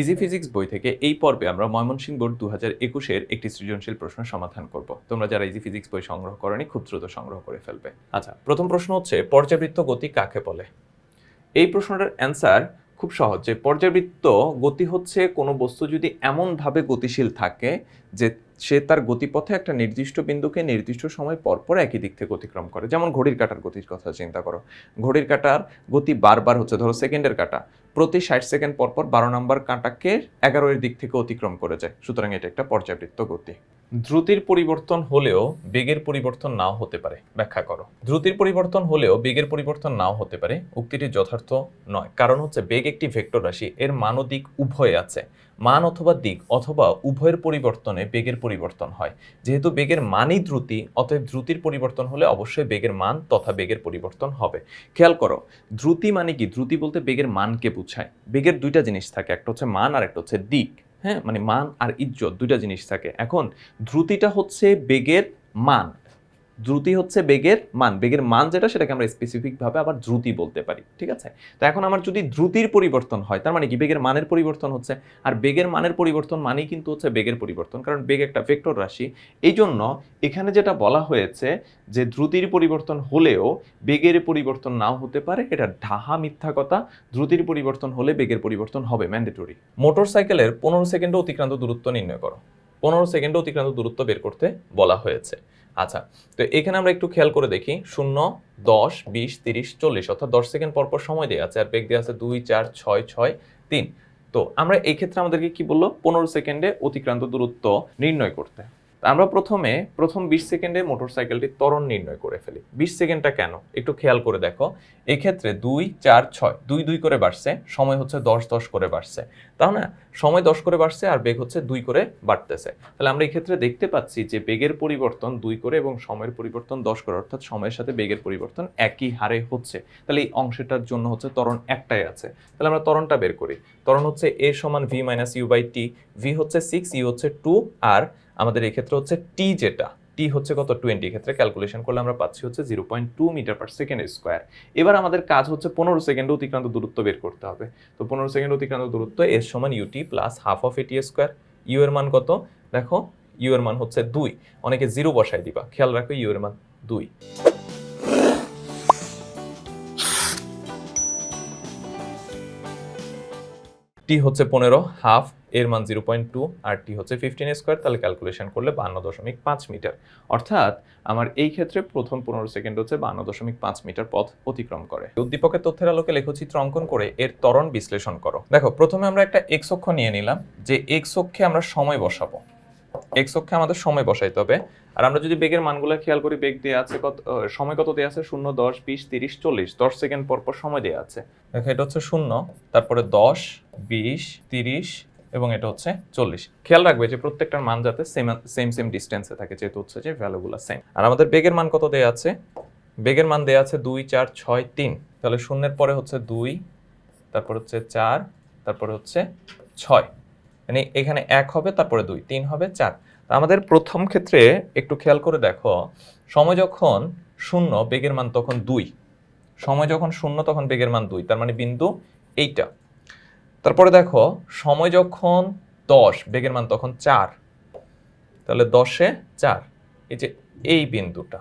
Easy physics বই থেকে এই পর্বে আমরা ময়মনসিংহ বোর্ড দু হাজার একুশের একটি সৃজনশীল প্রশ্ন সমাধান করব। তোমরা যারা ইজি ফিজিক্স বই সংগ্রহ করনি, খুব দ্রুত সংগ্রহ করে ফেলবে। আচ্ছা প্রথম প্রশ্ন হচ্ছে, পর্যাবৃত্ত গতি কাকে বলে? এই প্রশ্নটার অ্যান্সার খুব সহজ, যে পর্যাবৃত্ত গতি হচ্ছে কোনো বস্তু যদি এমনভাবে গতিশীল থাকে যে সে তার গতিপথে একটা নির্দিষ্ট বিন্দুকে নির্দিষ্ট সময় পরপর একই দিক থেকে অতিক্রম করে। যেমন ঘড়ির কাটার গতির কথা চিন্তা করো। ঘড়ির কাটার গতি বারবার হচ্ছে, ধরো সেকেন্ডের কাটা। প্রতি ষাট সেকেন্ড পরপর বারো নম্বর কাঁটাকে এগারো এর দিক থেকে অতিক্রম করে যায়। সুতরাং এটা একটা পর্যাবৃত্ত গতি। দ্রুতির পরিবর্তন হলেও বেগের পরিবর্তন নাও হতে পারে। ব্যাখ্যা করো। দ্রুতির পরিবর্তন হলেও বেগের পরিবর্তন নাও হতে পারে, উক্তিটি যথার্থ নয়। কারণ হচ্ছে বেগ একটি ভেক্টর রাশি, এর মান ও দিক উভয় আছে। মান অথবা দিক অথবা উভয়ের পরিবর্তনে বেগের পরিবর্তন হয়। যেহেতু বেগের মানই দ্রুতি, অতএব দ্রুতির পরিবর্তন হলে অবশ্যই বেগের মান তথা বেগের পরিবর্তন হবে। খেয়াল করো, দ্রুতি মানে কি? দ্রুতি বলতে বেগের মানকে বোঝায়। বেগের দুইটা জিনিস থাকে, একটা হচ্ছে মান আর একটা হচ্ছে দিক। হ্যাঁ মানে মান আর ইজ্জত দুইটা জিনিস থাকে। এখন দ্রুতিটা হচ্ছে বেগের মান। দ্রুতি হচ্ছে বেগের মান। বেগের মান যেটা, সেটাকে আমরা স্পেসিফিকভাবে আবার দ্রুতি বলতে পারি, ঠিক আছে? তো এখন আমার যদি দ্রুতির পরিবর্তন হয়, তার মানে কি? বেগের মানের পরিবর্তন হচ্ছে। আর বেগের মানের পরিবর্তন মানেই কিন্তু হচ্ছে বেগের পরিবর্তন। কারণ বেগ একটা ভেক্টর রাশি। এই জন্য এখানে যেটা বলা হয়েছে যে, দ্রুতির পরিবর্তন হলেও বেগের পরিবর্তন নাও হতে পারে। এটা ঢাহা মিথ্যা কথা। দ্রুতির পরিবর্তন হলে বেগের পরিবর্তন হবে, ম্যান্ডেটরি। মোটর সাইকেলের পনেরো সেকেন্ডে অতিক্রান্ত দূরত্ব নির্ণয় করো। পনেরো সেকেন্ডে অতিক্রান্ত দূরত্ব বের করতে বলা হয়েছে। আচ্ছা তো এখানে আমরা একটু খেয়াল করে দেখি। শূন্য, দশ, বিশ, তিরিশ, চল্লিশ, অর্থাৎ দশ সেকেন্ড পরপর সময় দেওয়া আছে, আর বেগ দেওয়া আছে দুই, চার, ছয় ছয়, তিন। তো আমরা এই ক্ষেত্রে আমাদেরকে কি বলল? পনেরো সেকেন্ডে অতিক্রান্ত দূরত্ব নির্ণয় করতে। আমরা প্রথমে প্রথম বিশ সেকেন্ডে মোটরসাইকেলটি ত্বরণ নির্ণয় করে ফেলি। বিশ সেকেন্ডটা কেন? একটু খেয়াল করে দেখো। এক্ষেত্রে দুই, চার, ছয়, দুই দুই করে বাড়ছে, সময় হচ্ছে দশ দশ করে বাড়ছে। তাও না, সময় দশ করে বাড়ছে আর বেগ হচ্ছে দুই করে বাড়তেছে। তাহলে আমরা এই ক্ষেত্রে দেখতে পাচ্ছি যে বেগের পরিবর্তন দুই করে এবং সময়ের পরিবর্তন দশ করে, অর্থাৎ সময়ের সাথে বেগের পরিবর্তন একই হারে হচ্ছে। তাহলে এই অংশটার জন্য হচ্ছে ত্বরণ একটাই আছে। তাহলে আমরা ত্বরণটা বের করি। ত্বরণ হচ্ছে এ সমান V minus U by T, V হচ্ছে সিক্স, ইউ হচ্ছে টু, আর আমাদের এই ক্ষেত্রে হচ্ছে টি যেটা টি হচ্ছে কত? টোয়েন্টি ক্ষেত্রে ক্যালকুলেশন করলে আমরা পাচ্ছি হচ্ছে zero point two metre per second square এবার আমাদের কাজ হচ্ছে পনেরো সেকেন্ড অতিক্রান্ত দূরত্ব বের করতে হবে। তো পনেরো সেকেন্ড অতিক্রান্ত দূরত্ব এর সমান U T plus half of A T square U এর মান কত? দেখো ইউ এর মান হচ্ছে দুই। অনেকে জিরো বসাই দিবা। খেয়াল রাখো ইউ এর মান দুই। টি হচ্ছে পনেরো হাফ এর মান জিরো পয়েন্ট টু আর টি হচ্ছে ফিফটিন স্কোয়ার তাহলে ক্যালকুলেশন করলে বান্ন দশমিক পাঁচ মিটার। অর্থাৎ আমার এই ক্ষেত্রে প্রথম পনেরো সেকেন্ড হচ্ছে বান্ন দশমিক পাঁচ মিটার পথ অতিক্রম করে। উদ্দীপকের তথ্যের আলোকে লেখচিত্র অঙ্কন করে এর ত্বরণ বিশ্লেষণ করো। দেখো, প্রথমে আমরা একটা এক্স নিয়ে নিলাম, যে এক্স আমরা সময় বসাবো। এক্স আমাদের সময় বসাইতে হবে, আর আমরা যদি বেগের মানগুলো খেয়াল করি, বেগ দেওয়া আছে কত সময় কত দেওয়া আছে? শূন্য, দশ, বিশ, তিরিশ, চল্লিশ। দশ সেকেন্ড পর পর সময় দেওয়া আছে। দেখো, এটা হচ্ছে শূন্য, তারপরে দশ, বিশ, তিরিশ এবং এটা হচ্ছে চল্লিশ। খেয়াল রাখবে যে প্রত্যেকটার মান যাতে সেম সেম সেম ডিস্টেন্সে থাকে, যেহেতু হচ্ছে যে ভ্যালুগুলো সেম আর আমাদের বেগের মান কত দেওয়া আছে? বেগের মান দেওয়া আছে দুই, চার, ছয়, তিন। তাহলে শূন্যের পরে হচ্ছে দুই, তারপর হচ্ছে চার, তারপরে হচ্ছে ছয়। মানে এখানে এক হবে, তারপরে দুই, তিন হবে, চার। আমাদের প্রথম ক্ষেত্রে একটু খেয়াল করে দেখো, সময় যখন শূন্য, বেগের মান তখন দুই। সময় যখন শূন্য, তখন বেগের মান দুই। তার মানে বিন্দু এইটা। তারপরে দেখো, সময় যখন দশ, বেগের মান তখন চার, তাহলে দশে চার, এই যে এই বিন্দুটা।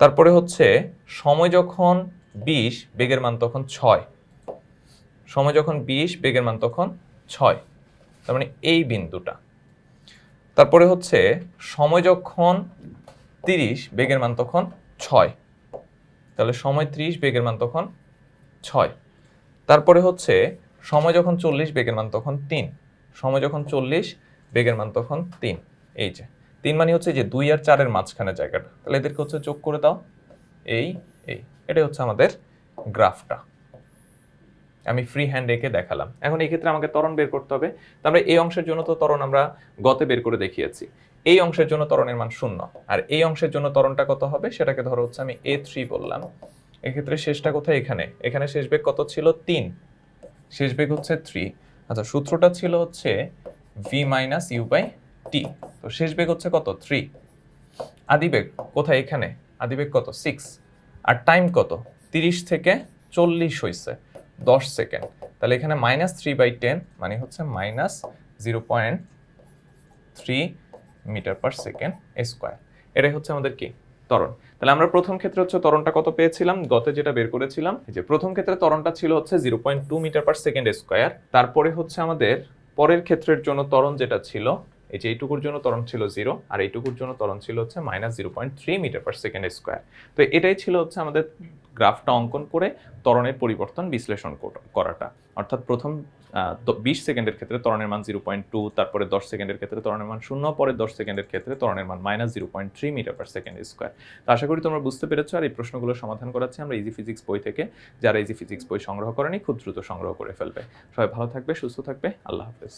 তারপরে হচ্ছে, সময় যখন বিশ, বেগের মান তখন ছয়, সময় যখন বিশ, বেগের মান তখন ছয়, তার মানে এই বিন্দুটা। তারপরে হচ্ছে, সময় যখন তিরিশ, বেগের মান তখন ছয়, তাহলে সময় ত্রিশ, বেগের মান তখন ছয়। তারপরে হচ্ছে সময় যখন চল্লিশ, বেগের মান তখন তিন। সময় যখন চল্লিশ, বেগের মান তখন তিন। এই যে, তিন মানে হচ্ছে যে দুই আর চারের মাঝখানে জায়গাটা। তাহলে এদেরকে হচ্ছে যোগ করে দাও। এই এই, এটাই হচ্ছে আমাদের গ্রাফটা। আমি ফ্রি হ্যান্ড রেখে দেখালাম। এখন এই ক্ষেত্রে আমাকে ত্বরণ বের করতে হবে। তো আমরা এই অংশের জন্য তো ত্বরণ আমরা গতে বের করে দেখিয়েছি। এই অংশের জন্য ত্বরণের মান শূন্য। আর এই অংশের জন্য ত্বরণটা কত হবে? সেটাকে ধরো হচ্ছে আমি এ থ্রি বললাম। এক্ষেত্রে শেষটা কোথায়? এখানে। এখানে শেষ বেগ কত ছিল? তিন। শেষ বেগ হচ্ছে থ্রি আচ্ছা সূত্রটা ছিল হচ্ছে V minus U by T তো শেষ বেগ হচ্ছে কত? থ্রি আদিবেগ কোথায়? এখানে। আদিবেগ কত? সিক্স আর টাইম কত? তিরিশ থেকে চল্লিশ হয়েছে দশ সেকেন্ড তাহলে এখানে মাইনাস থ্রি বাই টেন মানে হচ্ছে minus zero point three metre per second square এটাই হচ্ছে আমাদের কি? ত্বরণ। তাহলে আমরা প্রথম ক্ষেত্রে হচ্ছে ত্বরণটা কত পেয়েছিলাম? গতে যেটা বের করেছিলাম যে প্রথম ক্ষেত্রে ত্বরণটা ছিল হচ্ছে zero point two metre per second square. তারপরে হচ্ছে আমাদের পরের ক্ষেত্রের জন্য ত্বরণ যেটা ছিল, এই যে এইটুকুর জন্য ত্বরণ ছিল জিরো, আর এইটুকুর জন্য ত্বরণ ছিল হচ্ছে minus zero point three metre per second square তো এটাই ছিল হচ্ছে আমাদের গ্রাফটা অঙ্কন করে ত্বরণের পরিবর্তন বিশ্লেষণ করাটা। অর্থাৎ প্রথম বিশ সেকেন্ডের ক্ষেত্রে ত্বরণের মান জিরো পয়েন্ট টু, তারপরে দশ সেকেন্ডের ক্ষেত্রে ত্বরণের মান শূন্য, পরে দশ সেকেন্ডের ক্ষেত্রে ত্বরণের মান minus zero point three metre per second square তো আশা করি তোমরা বুঝতে পেরেছ আর এই প্রশ্নগুলো সমাধান করাচ্ছি আমরা ইজি ফিজিক্স বই থেকে। যারা ইজি ফিজিক্স বই সংগ্রহ করেনি, খুব দ্রুত সংগ্রহ করে ফেলবে। সবাই ভালো থাকবে, সুস্থ থাকবে, আল্লাহ হাফেজ।